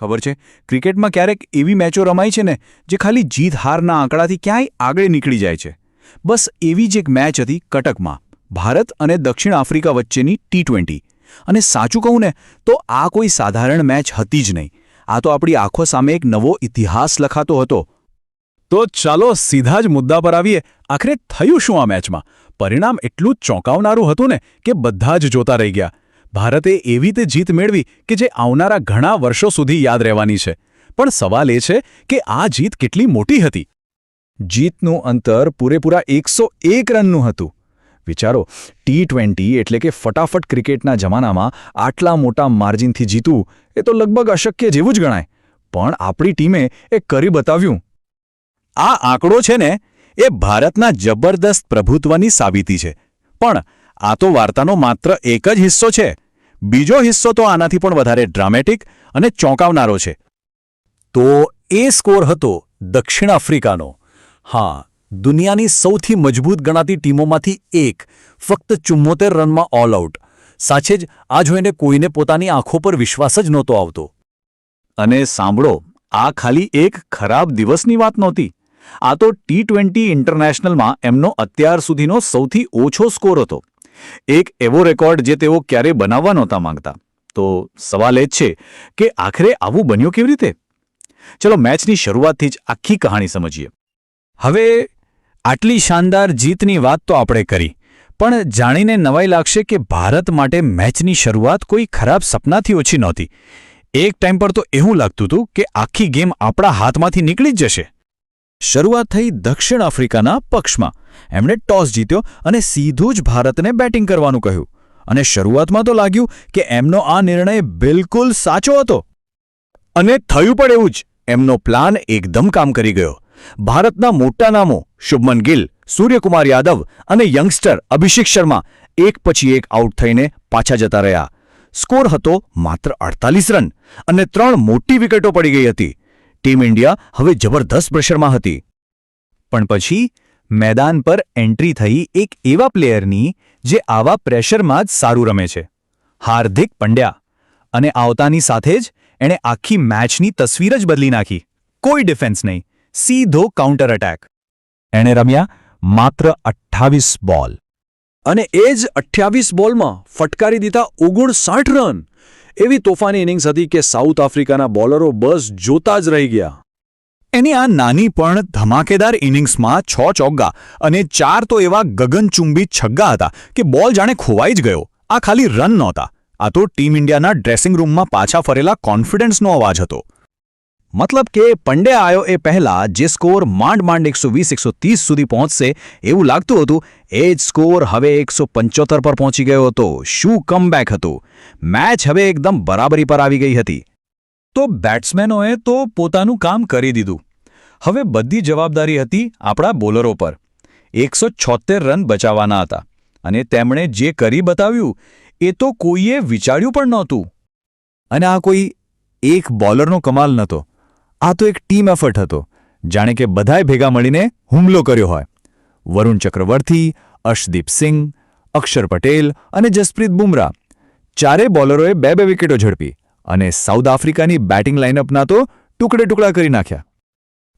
ખબર છે? ક્રિકેટમાં ક્યારેક એવી મેચો રમાય છે ને, જે ખાલી જીત હારના આંકડાથી ક્યાંય આગળ નીકળી જાય છે. બસ એવી જ એક મેચ હતી કટકમાં, ભારત અને દક્ષિણ આફ્રિકા વચ્ચેની ટી ટ્વેન્ટી અને સાચું કહું ને, તો આ કોઈ સાધારણ મેચ હતી જ નહીં. આ તો આપણી આંખો સામે એક નવો ઇતિહાસ લખાતો હતો. તો ચાલો સીધા જ મુદ્દા પર આવીએ. આખરે થયું શું આ મેચમાં? પરિણામ એટલું ચોંકાવનારું હતું ને, કે બધા જ જોતા રહી ગયા. ભારતે એવી તે જીત મેળવી કે જે આવનારા ઘણા વર્ષો સુધી યાદ રહેવાની છે. પણ સવાલ એ છે કે આ જીત કેટલી મોટી હતી? જીતનું અંતર પૂરેપૂરા એકસો એક રનનું હતું. વિચારો, ટી ટ્વેન્ટી એટલે કે ફટાફટ ક્રિકેટના જમાનામાં આટલા મોટા માર્જિનથી જીતવું એ તો લગભગ અશક્ય જેવું જ ગણાય. પણ આપણી ટીમે એ કરી બતાવ્યું. આ આંકડો છે ને, એ ભારતના જબરદસ્ત પ્રભુત્વની સાબિતી છે. પણ આ તો વાર્તાનો માત્ર એક જ હિસ્સો છે. બીજો હિસ્સો તો આનાથી પણ વધારે ડ્રામેટિક અને ચોંકાવનારો છે. તો એ સ્કોર હતો દક્ષિણ આફ્રિકાનો. હા, દુનિયાની સૌથી મજબૂત ગણાતી ટીમોમાંથી એક, ફક્ત ચુમ્મોતેર રનમાં ઓલ આઉટ સાચે જ, આ જોઈને કોઈને પોતાની આંખો પર વિશ્વાસ જ નહોતો આવતો. અને સાંભળો, આ ખાલી એક ખરાબ દિવસની વાત નહોતી. આ તો ટી ટ્વેન્ટી ઇન્ટરનેશનલમાં એમનો અત્યાર સુધીનો સૌથી ઓછો સ્કોર હતો. એક એવો રેકોર્ડ જે તેઓ ક્યારેય બનાવવા નહોતા માંગતા. તો સવાલ એ જ છે કે આખરે આવું બન્યું કેવી રીતે? ચલો મેચની શરૂઆતથી જ આખી કહાણી સમજીએ. હવે આટલી શાનદાર જીતની વાત તો આપણે કરી, પણ જાણીને નવાઈ લાગશે કે ભારત માટે મેચની શરૂઆત કોઈ ખરાબ સપનાથી ઓછી નહોતી. એક ટાઈમ પર તો એવું લાગતું હતું કે આખી ગેમ આપણા હાથમાંથી નીકળી જ જશે. શરૂઆત થઈ દક્ષિણ આફ્રિકાના પક્ષમાં. એમણે ટોસ જીત્યો અને સીધું જ ભારતને બેટિંગ કરવાનું કહ્યું. અને શરૂઆતમાં તો લાગ્યું કે એમનો આ નિર્ણય બિલકુલ સાચો હતો. અને થયું પણ એવું જ. એમનો પ્લાન એકદમ કામ કરી ગયો. ભારતના મોટા નામો શુભમન ગિલ, સૂર્યકુમાર યાદવ અને યંગસ્ટર અભિષેક શર્મા એક પછી એક આઉટ થઈને પાછા જતા રહ્યા. સ્કોર હતો માત્ર અડતાલીસ રન અને ત્રણ મોટી વિકેટો પડી ગઈ હતી. ટીમ ઇન્ડિયા હવે જબરદસ્ત પ્રેશરમાં હતી. પણ પછી મેદાન પર એન્ટ્રી થઈ એક એવા પ્લેયરની જે આવા પ્રેશરમાં જ સારું રમે છે. હાર્દિક પંડ્યા અને આવતાની સાથે જ એણે આખી મેચની તસવીર જ બદલી નાખી. કોઈ ડિફેન્સ નહીં, સીધો કાઉન્ટર એટેક. એણે રમ્યા માત્ર અઠ્ઠાવીસ બોલ. અને એ જ અઠ્યાવીસ બોલમાં ફટકારી દીધા ઓગણસાઠ રન. એવી તોફાની ઇનિંગ્સ હતી કે સાઉથ આફ્રિકાના બોલરો બસ જોતા જ રહી ગયા. એની આ નાની પણ ધમાકેદાર ઇનિંગ્સમાં છ ચોગ્ગા અને ચાર તો એવા ગગનચુંબી છગ્ગા હતા કે બોલ જાણે ખોવાઈ જ ગયો. આ ખાલી રન નહોતા. આ તો ટીમ ઇન્ડિયાના ડ્રેસિંગ રૂમમાં પાછા ફરેલા કોન્ફિડન્સનો અવાજ હતો. મતલબ કે પંડે આવ્યો એ પહેલા જે સ્કોર માંડ માંડ એકસો વીસ, એકસો ત્રીસ સુધી પહોંચશે એવું લાગતું હતું, એ જ સ્કોર હવે એકસો પંચોતેર પર પહોંચી ગયો હતો. શું કમબેક હતું? મેચ હવે એકદમ બરાબરી પર આવી ગઈ હતી. તો બેટ્સમેનોએ તો પોતાનું કામ કરી દીધું. હવે બધી જવાબદારી હતી આપણા બોલરો પર. એકસો રન બચાવવાના હતા. અને તેમણે જે કરી બતાવ્યું, એ તો કોઈએ વિચાર્યું પણ નહોતું. અને આ કોઈ એક બોલરનો કમાલ નહોતો. આ તો એક ટીમ એફર્ટ હતો, જાણે કે બધાએ ભેગા મળીને હુમલો કર્યો હોય. વરુણ ચક્રવર્તી અર્શદીપ સિંહ અક્ષર પટેલ અને જસપ્રીત બુમરાહ. ચારે બોલરોએ બે બે વિકેટો ઝડપી અને સાઉથ આફ્રિકાની બેટિંગ લાઇનઅપના તો ટુકડે ટુકડા કરી નાખ્યા.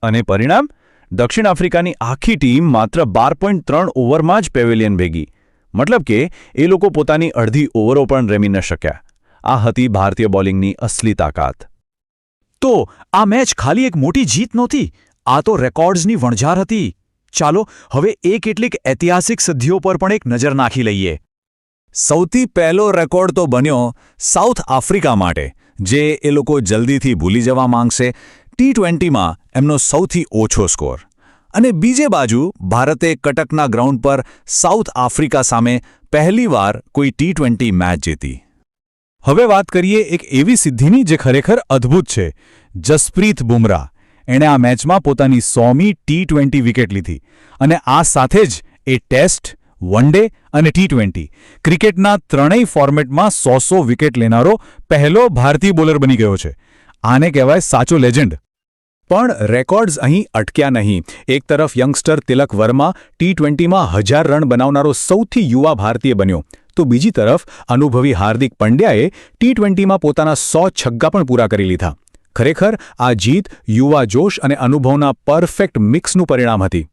અને પરિણામ? દક્ષિણ આફ્રિકાની આખી ટીમ માત્ર બાર પોઈન્ટ ત્રણ ઓવરમાં જ પેવેલિયન ભેગી. મતલબ કે એ લોકો પોતાની અડધી ઓવરો પણ રમી ન શક્યા. આ હતી ભારતીય બોલિંગની અસલી તાકાત. તો આ મેચ ખાલી એક મોટી જીત નહોતી, આ તો રેકોર્ડ્સની વણઝાર હતી. ચાલો, હવે એ કેટલીક ઐતિહાસિક સિદ્ધિઓ પર પણ એક નજર નાખી લઈએ. સૌથી પહેલો રેકોર્ડ તો બન્યો સાઉથ આફ્રિકા માટે, જે એ લોકો જલ્દીથી ભૂલી જવા માંગશે. ટી ટ્વેન્ટીમાં એમનો સૌથી ઓછો સ્કોર. અને બીજે બાજુ, ભારતે કટકના ગ્રાઉન્ડ પર સાઉથ આફ્રિકા સામે પહેલીવાર કોઈ ટી ટ્વેન્ટી મેચ જીતી. હવે વાત કરીએ એક એવી સિદ્ધિની જે ખરેખર અદ્ભુત છે. જસપ્રીત બુમરાહ. એણે આ મેચમાં પોતાની સોમી ટી ટ્વેન્ટી વિકેટ લીધી અને આ સાથે જ એ ટેસ્ટ વન ડે અને ટી ટ્વેન્ટી ક્રિકેટના ત્રણેય ફોર્મેટમાં સો સો વિકેટ લેનારો પહેલો ભારતીય બોલર બની ગયો છે. આને કહેવાય સાચો લેજેન્ડ પણ રેકોર્ડ્સ અહીં અટક્યા નહીં. એક તરફ યંગસ્ટર તિલક વર્મા ટી ટ્વેન્ટીમાં હજાર રન બનાવનારો સૌથી યુવા ભારતીય બન્યો. તો બીજી તરફ અનુભવી હાર્દિક પંડ્યાએ ટી ટ્વેન્ટીમાં પોતાના સો છગ્ગા પણ પૂરા કરી લીધા. ખરેખર આ જીત યુવા જોશ અને અનુભવના પરફેક્ટ મિક્સનું પરિણામ હતી.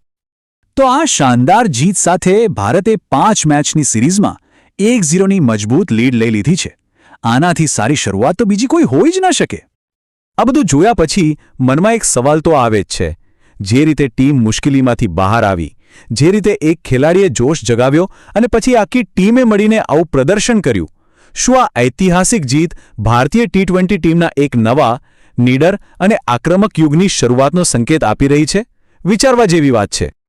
તો આ શાનદાર જીત સાથે ભારતે પાંચ મેચની સિરીઝમાં એક ઝીરોની મજબૂત લીડ લઈ લીધી છે. આનાથી સારી શરૂઆત તો બીજી કોઈ હોઈ જ ન શકે. આ બધું જોયા પછી મનમાં એક સવાલ તો આવે જ છે. જે રીતે ટીમ મુશ્કેલીમાંથી બહાર આવી જે રીતે એક ખેલાડીએ જોશ જગાવ્યો અને પછી આખી ટીમે મળીને આવું પ્રદર્શન કર્યું. શું આ ઐતિહાસિક જીત ભારતીય ટી ટ્વેન્ટી ટીમના એક નવા, નીડર અને આક્રમક યુગની શરૂઆતનો સંકેત આપી રહી છે? વિચારવા જેવી વાત છે.